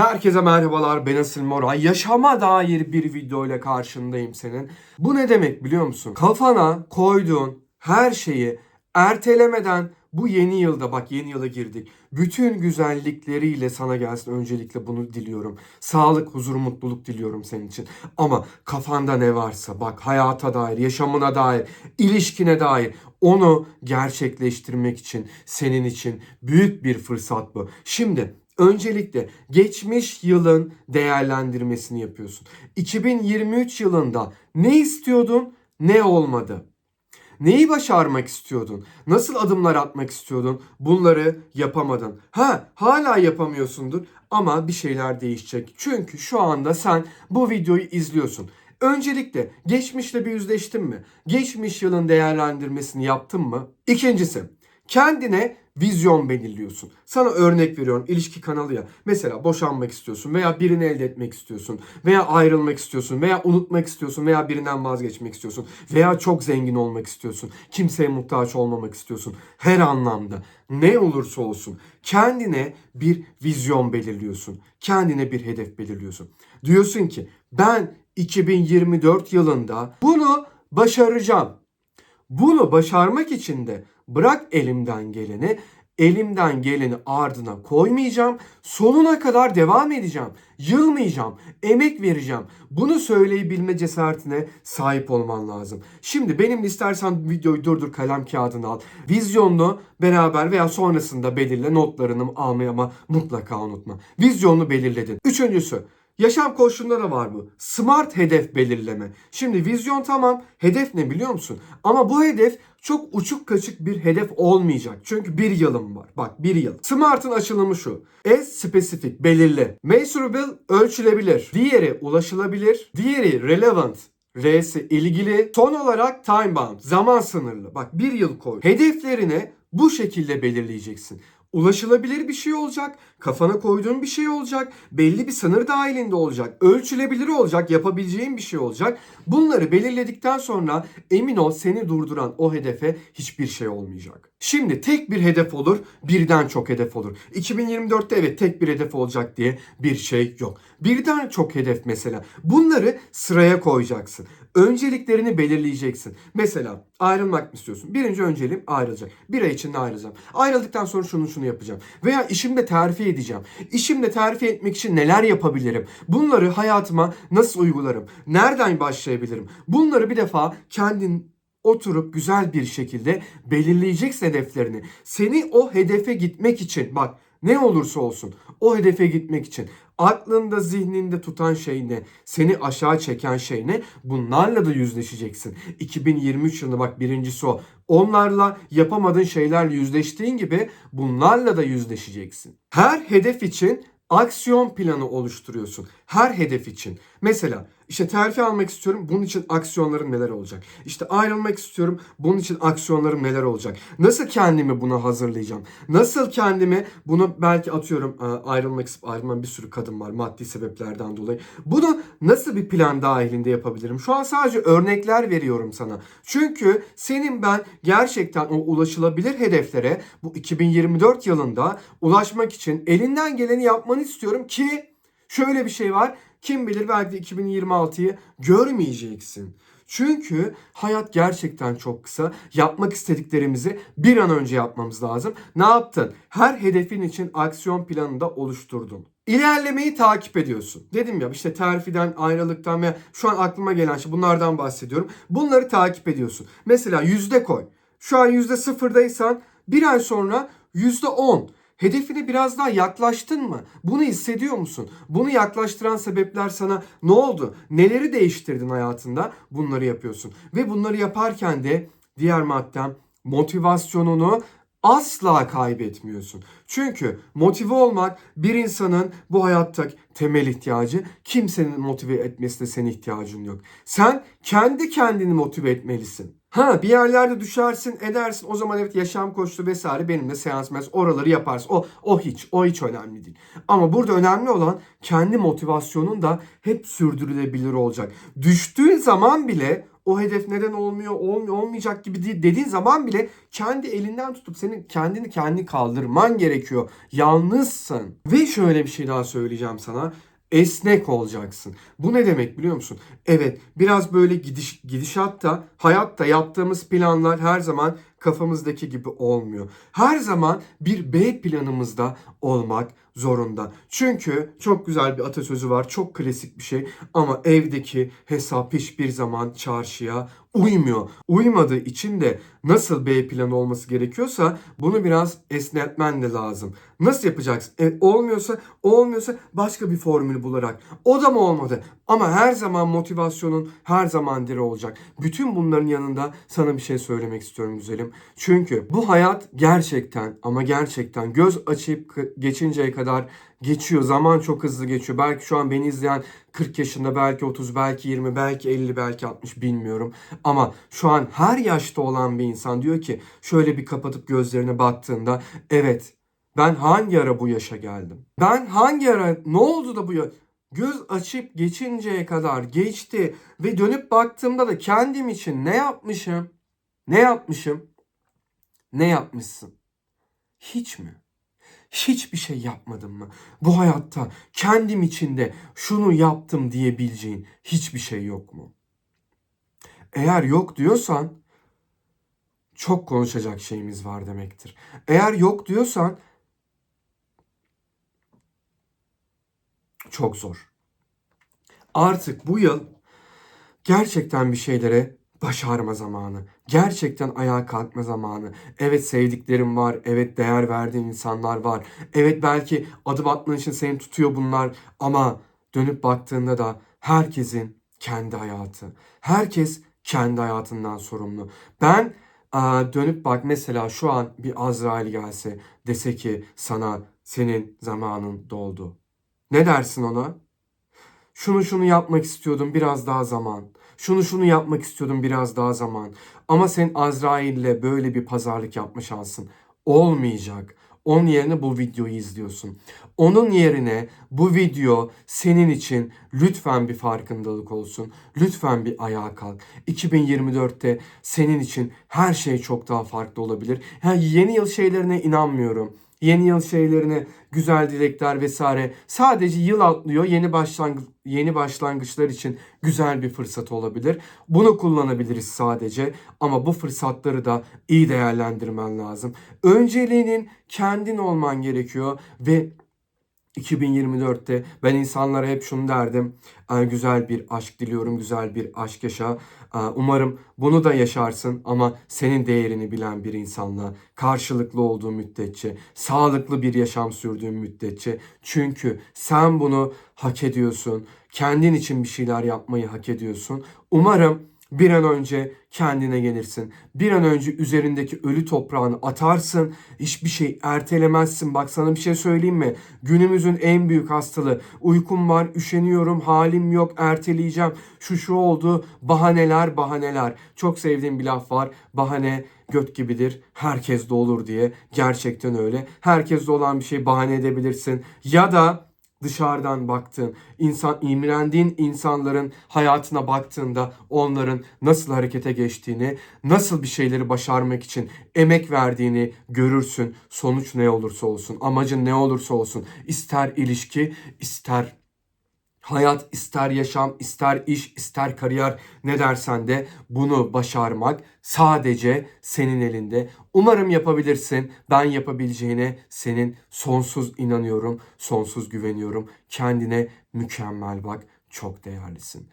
Herkese merhabalar ben Asil Moray. Yaşama dair bir video ile karşındayım senin. Bu ne demek biliyor musun? Kafana koyduğun her şeyi ertelemeden bu yeni yılda bak yeni yıla girdik. Bütün güzellikleriyle sana gelsin öncelikle bunu diliyorum. Sağlık, huzur, mutluluk diliyorum senin için. Ama kafanda ne varsa bak hayata dair, yaşamına dair, ilişkine dair onu gerçekleştirmek için senin için büyük bir fırsat bu. Şimdi Öncelikle geçmiş yılın değerlendirmesini yapıyorsun. 2023 yılında ne istiyordun, ne olmadı? Neyi başarmak istiyordun? Nasıl adımlar atmak istiyordun? Bunları yapamadın. Ha, hala yapamıyorsundur ama bir şeyler değişecek. Çünkü şu anda sen bu videoyu izliyorsun. Öncelikle geçmişle bir yüzleştin mi? Geçmiş yılın değerlendirmesini yaptın mı? İkincisi, kendine vizyon belirliyorsun. Sana örnek veriyorum ilişki kanalı ya. Mesela boşanmak istiyorsun veya birini elde etmek istiyorsun veya ayrılmak istiyorsun veya unutmak istiyorsun veya birinden vazgeçmek istiyorsun veya çok zengin olmak istiyorsun. Kimseye muhtaç olmamak istiyorsun. Her anlamda ne olursa olsun kendine bir vizyon belirliyorsun. Kendine bir hedef belirliyorsun. Diyorsun ki ben 2024 yılında bunu başaracağım. Bunu başarmak için de bırak elimden geleni, elimden geleni ardına koymayacağım. Sonuna kadar devam edeceğim. Yılmayacağım. Emek vereceğim. Bunu söyleyebilme cesaretine sahip olman lazım. Şimdi benimle istersen videoyu durdur kalem kağıdını al. Vizyonunu beraber veya sonrasında belirle notlarını almayı ama mutlaka unutma. Vizyonunu belirledin. Üçüncüsü Yaşam koşulunda da var bu. Smart hedef belirleme. Şimdi vizyon tamam. Hedef ne biliyor musun? Ama bu hedef çok uçuk kaçık bir hedef olmayacak. Çünkü bir yılım var. Bak bir yıl. Smart'ın açılımı şu. S specific belirli. Measurable ölçülebilir. Diğeri ulaşılabilir. Diğeri relevant R'si ilgili. Son olarak time bound. Zaman sınırlı. Bak bir yıl koy. Hedeflerini bu şekilde belirleyeceksin ulaşılabilir bir şey olacak, kafana koyduğun bir şey olacak, belli bir sınır dahilinde olacak, ölçülebilir olacak, yapabileceğin bir şey olacak. Bunları belirledikten sonra emin ol seni durduran o hedefe hiçbir şey olmayacak. Şimdi tek bir hedef olur, birden çok hedef olur. 2024'te evet tek bir hedef olacak diye bir şey yok. Birden çok hedef mesela. Bunları sıraya koyacaksın. Önceliklerini belirleyeceksin. Mesela ayrılmak mı istiyorsun? Birinci önceliğim ayrılacak. Bir ay içinde ayrılacağım. Ayrıldıktan sonra şunu şunu yapacağım. Veya işimde terfi edeceğim. İşimde terfi etmek için neler yapabilirim? Bunları hayatıma nasıl uygularım? Nereden başlayabilirim? Bunları bir defa kendin oturup güzel bir şekilde belirleyeceksin hedeflerini. Seni o hedefe gitmek için bak ne olursa olsun o hedefe gitmek için aklında zihninde tutan şey ne? Seni aşağı çeken şey ne? Bunlarla da yüzleşeceksin. 2023 yılında bak birincisi o. Onlarla yapamadığın şeylerle yüzleştiğin gibi bunlarla da yüzleşeceksin. Her hedef için aksiyon planı oluşturuyorsun. Her hedef için. Mesela işte terfi almak istiyorum. Bunun için aksiyonlarım neler olacak? İşte ayrılmak istiyorum. Bunun için aksiyonlarım neler olacak? Nasıl kendimi buna hazırlayacağım? Nasıl kendimi bunu belki atıyorum ayrılmak isteyip ayrılman bir sürü kadın var maddi sebeplerden dolayı. Bunu nasıl bir plan dahilinde yapabilirim? Şu an sadece örnekler veriyorum sana. Çünkü senin ben gerçekten o ulaşılabilir hedeflere bu 2024 yılında ulaşmak için elinden geleni yapmanı istiyorum ki şöyle bir şey var. Kim bilir belki de 2026'yı görmeyeceksin. Çünkü hayat gerçekten çok kısa. Yapmak istediklerimizi bir an önce yapmamız lazım. Ne yaptın? Her hedefin için aksiyon planını da oluşturdun. İlerlemeyi takip ediyorsun. Dedim ya işte terfiden, ayrılıktan veya şu an aklıma gelen şey bunlardan bahsediyorum. Bunları takip ediyorsun. Mesela yüzde koy. Şu an yüzde sıfırdaysan bir ay sonra yüzde on. Hedefine biraz daha yaklaştın mı? Bunu hissediyor musun? Bunu yaklaştıran sebepler sana ne oldu? Neleri değiştirdin hayatında? Bunları yapıyorsun. Ve bunları yaparken de diğer maddem motivasyonunu asla kaybetmiyorsun. Çünkü motive olmak bir insanın bu hayatta temel ihtiyacı. Kimsenin motive etmesine senin ihtiyacın yok. Sen kendi kendini motive etmelisin. Ha bir yerlerde düşersin edersin o zaman evet yaşam koçluğu vesaire benimle seans mes oraları yaparsın. O, o hiç o hiç önemli değil. Ama burada önemli olan kendi motivasyonun da hep sürdürülebilir olacak. Düştüğün zaman bile o hedef neden olmuyor, olmuyor, olmayacak gibi değil dediğin zaman bile kendi elinden tutup senin kendini kendi kaldırman gerekiyor. Yalnızsın. Ve şöyle bir şey daha söyleyeceğim sana. Esnek olacaksın. Bu ne demek biliyor musun? Evet biraz böyle gidiş, gidişatta hayatta yaptığımız planlar her zaman kafamızdaki gibi olmuyor. Her zaman bir B planımızda olmak zorunda. Çünkü çok güzel bir atasözü var. Çok klasik bir şey ama evdeki hesap hiçbir zaman çarşıya uymuyor. Uymadığı için de nasıl B planı olması gerekiyorsa bunu biraz esnetmen de lazım. Nasıl yapacaksın? E, olmuyorsa olmuyorsa başka bir formül bularak. O da mı olmadı? Ama her zaman motivasyonun her zaman diri olacak. Bütün bunların yanında sana bir şey söylemek istiyorum güzelim. Çünkü bu hayat gerçekten ama gerçekten göz açıp geçinceye kadar geçiyor. Zaman çok hızlı geçiyor. Belki şu an beni izleyen 40 yaşında, belki 30, belki 20, belki 50, belki 60 bilmiyorum. Ama şu an her yaşta olan bir insan diyor ki şöyle bir kapatıp gözlerine baktığında evet ben hangi ara bu yaşa geldim? Ben hangi ara ne oldu da bu ya göz açıp geçinceye kadar geçti ve dönüp baktığımda da kendim için ne yapmışım? Ne yapmışım? Ne yapmışsın? Hiç mi? Hiçbir şey yapmadın mı? Bu hayatta kendim içinde şunu yaptım diyebileceğin hiçbir şey yok mu? Eğer yok diyorsan çok konuşacak şeyimiz var demektir. Eğer yok diyorsan çok zor. Artık bu yıl gerçekten bir şeylere başarma zamanı. Gerçekten ayağa kalkma zamanı. Evet sevdiklerim var. Evet değer verdiğin insanlar var. Evet belki adım atman için seni tutuyor bunlar. Ama dönüp baktığında da herkesin kendi hayatı. Herkes kendi hayatından sorumlu. Ben aa, dönüp bak mesela şu an bir Azrail gelse dese ki sana senin zamanın doldu. Ne dersin ona? Şunu şunu yapmak istiyordum biraz daha zaman. Şunu şunu yapmak istiyordum biraz daha zaman. Ama sen Azrail'le böyle bir pazarlık yapma şansın olmayacak. Onun yerine bu videoyu izliyorsun. Onun yerine bu video senin için lütfen bir farkındalık olsun. Lütfen bir ayağa kalk. 2024'te senin için her şey çok daha farklı olabilir. Ha, yeni yıl şeylerine inanmıyorum yeni yıl şeylerine güzel dilekler vesaire sadece yıl atlıyor yeni başlangıç yeni başlangıçlar için güzel bir fırsat olabilir. Bunu kullanabiliriz sadece ama bu fırsatları da iyi değerlendirmen lazım. Önceliğinin kendin olman gerekiyor ve 2024'te ben insanlara hep şunu derdim. "Ee, Güzel bir aşk diliyorum, güzel bir aşk yaşa. Ee, Umarım bunu da yaşarsın ama senin değerini bilen bir insanla karşılıklı olduğu müddetçe, sağlıklı bir yaşam sürdüğün müddetçe. Çünkü sen bunu hak ediyorsun. Kendin için bir şeyler yapmayı hak ediyorsun. Umarım bir an önce kendine gelirsin. Bir an önce üzerindeki ölü toprağını atarsın. Hiçbir şey ertelemezsin. Bak sana bir şey söyleyeyim mi? Günümüzün en büyük hastalığı. Uykum var, üşeniyorum, halim yok, erteleyeceğim. Şu şu oldu. Bahaneler, bahaneler. Çok sevdiğim bir laf var. Bahane göt gibidir. Herkes de olur diye. Gerçekten öyle. Herkeste olan bir şey bahane edebilirsin. Ya da dışarıdan baktığın, insan imrendiğin insanların hayatına baktığında onların nasıl harekete geçtiğini, nasıl bir şeyleri başarmak için emek verdiğini görürsün. Sonuç ne olursa olsun, amacın ne olursa olsun, ister ilişki, ister Hayat ister yaşam, ister iş, ister kariyer ne dersen de bunu başarmak sadece senin elinde. Umarım yapabilirsin. Ben yapabileceğine senin sonsuz inanıyorum, sonsuz güveniyorum. Kendine mükemmel bak. Çok değerlisin.